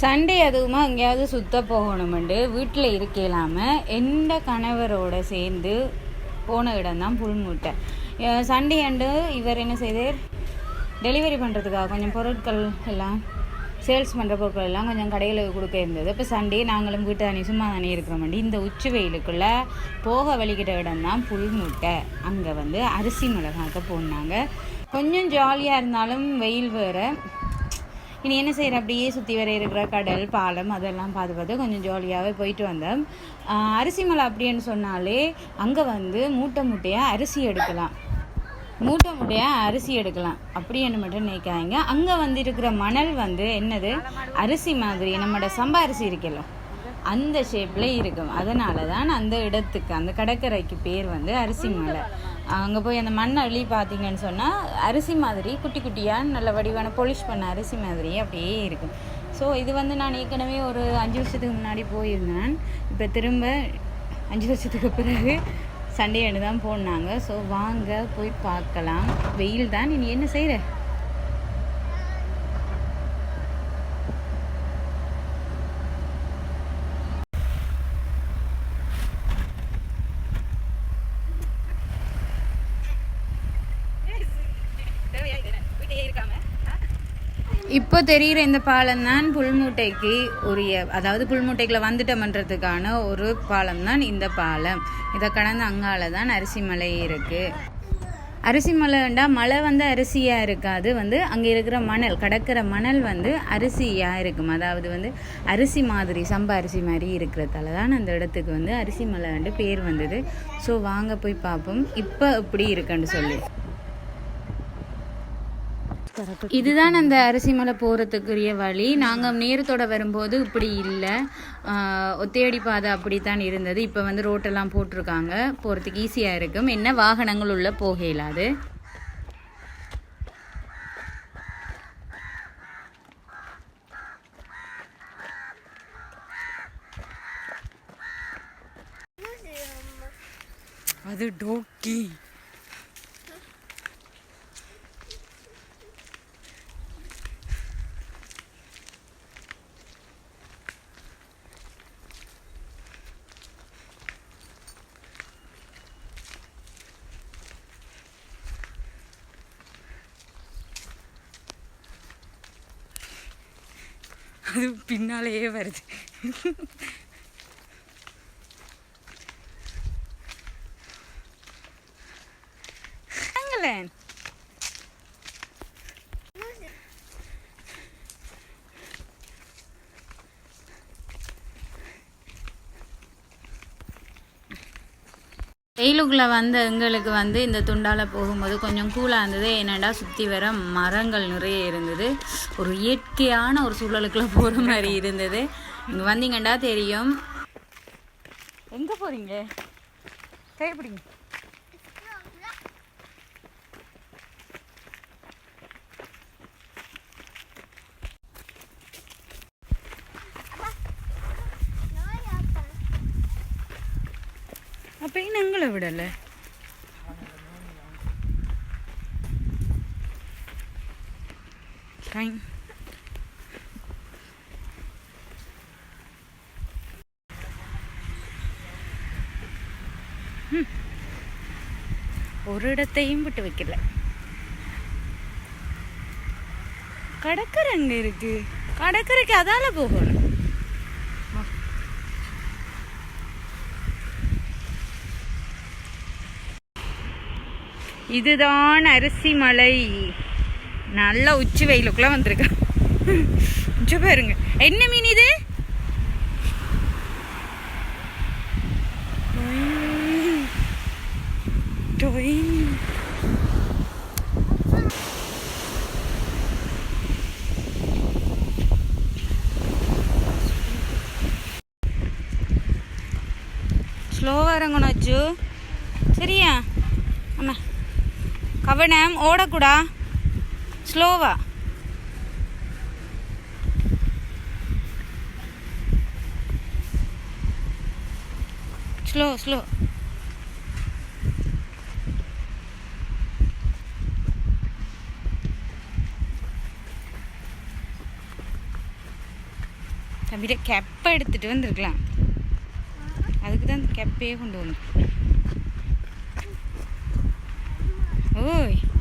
Sunday அதுவுமா எங்கேயாவது சுத்த போகணுமெண்டு. வீட்டில் இருக்கலாமல் எந்த கணவரோட சேர்ந்து போன இடம்தான் புல்மூட்டை. சண்டே அண்டு இவர் என்ன செய்தார்? டெலிவரி பண்ணுறதுக்காக கொஞ்சம் பொருட்கள் எல்லாம் சேல்ஸ் பண்ணுற பொருட்கள் எல்லாம் கொஞ்சம் கடையில் கொடுக்க இருந்தது. இப்போ சண்டே நாங்களும் வீட்டு தானே சும்மா தானே இருக்கிறோம் இந்த உச்சி வெயிலுக்குள்ளே போக வலிக்கிட்ட இடம்தான் புல்முட்டை. புல்மூட்டை அங்கே வந்து அரிசி மிளகாக்க போனாங்க கொஞ்சம் ஜாலியாக இருந்தாலும் வெயில் வேறு. இனி என்ன செய்கிற அப்படியே சுற்றி வர இருக்கிற கடல் பாலம் அதெல்லாம் பார்த்து பார்த்து கொஞ்சம் ஜாலியாகவே போயிட்டு வந்தோம் அரிசி மலை அப்படின்னு சொன்னாலே அங்கே வந்து மூட்டை மூட்டையாக அரிசி எடுக்கலாம். மூட்டை மூட்டையாக அரிசி எடுக்கலாம். அப்படின்னு மட்டும் நினைக்காதீங்க. அங்கே வந்து இருக்கிற மணல் வந்து என்னது? அரிசி மாதிரி. நம்மளோட சம்பா அரிசி இருக்குல்ல. அந்த ஷேப்பில் இருக்கும். அதனால தான் அந்த இடத்துக்கு அந்த கடற்கரைக்கு பேர் வந்து அரிசி மலை. அங்கே போய் அந்த மண் அள்ளி பார்த்தீங்கன்னு சொன்னால் அரிசி மாதிரி குட்டி குட்டியாக நல்ல வடிவான பொலிஷ் பண்ண அரிசி மாதிரி அப்படியே இருக்கும். ஸோ இது வந்து நான் ஏற்கனவே ஒரு அஞ்சு வருஷத்துக்கு முன்னாடி போயிருந்தேன். இப்போ திரும்ப அஞ்சு வருஷத்துக்கு பிறகு சண்டே அன்று தான் போனாங்க. ஸோ வாங்க போய் பார்க்கலாம். வெயில் தான். நீ என்ன செய்கிற இப்போ தெரிகிற இந்த பாலம் தான் புல்மூட்டைக்கு உரிய அதாவது புல்மூட்டைக்குள்ள வந்துட்டோம்ன்றதுக்கான ஒரு பாலம் தான் இந்த பாலம். இதை கடந்து அங்கால தான் அரிசி மலை இருக்குது அரிசி மலைண்டா மலை வந்து அரிசியாக இருக்காது வந்து அங்கே இருக்கிற மணல் கடக்கிற மணல் வந்து அரிசியாக இருக்கும். அதாவது வந்து அரிசி மாதிரி சம்பா அரிசி மாதிரி இருக்கிறதால தான் அந்த இடத்துக்கு வந்து அரிசி மலைண்டு பேர் வந்தது. ஸோ வாங்க போய் பார்ப்போம் இப்போ எப்படி இருக்குன்னு சொல்லி. இதுதான் அந்த அரிசி மலை போகிறதுக்குரிய வழி. நாங்கள் நேரத்தோட வரும்போது இப்படி இல்லை. ஒத்தையடி பாதை அப்படித்தான் இருந்தது. இப்போ வந்து ரோட்டெல்லாம் போட்டிருக்காங்க. போகிறதுக்கு ஈஸியாக இருக்கும். என்ன வாகனங்கள் உள்ள போக இயலாது. அது டோக்கி. அது பின்னாலேயே வருது வாங்களேன். வெயிலுக்குள்ளே வந்த எங்களுக்கு வந்து இந்த துண்டால் போகும்போது கொஞ்சம் கூலாக இருந்தது. என்னடா சுற்றி வர மரங்கள் நிறைய இருந்தது. ஒரு இயற்கையான ஒரு சூழலுக்குள்ளே போகிற மாதிரி இருந்தது. இங்கே வந்தீங்கண்டா தெரியும். எங்கே போகிறீங்க கைப்பிடிங்க அப்போ இன்னும் எங்களை விடலை டைம் ஒரு இடத்தையும் விட்டு வைக்கல கடற்கரை அங்க இருக்கு கடற்கரைக்கு அதால போகணும் இதுதான் அரிசி மலை. நல்ல உச்சி வெயிலுக்குள்ள வந்திருக்கேன் இங்க பாருங்க. என்ன மீன் இது? டொய். ஸ்லோவாக இறங்கணும் அச்சு சரியா? அம்மா கவனம் ஓடக்கூடா. ஸ்லோவா. Slow slow. சபிர கெப்பை எடுத்துட்டு வந்திருக்கலாம். அதுக்கு தான் கெப்பையே கொண்டு வந்து 喂。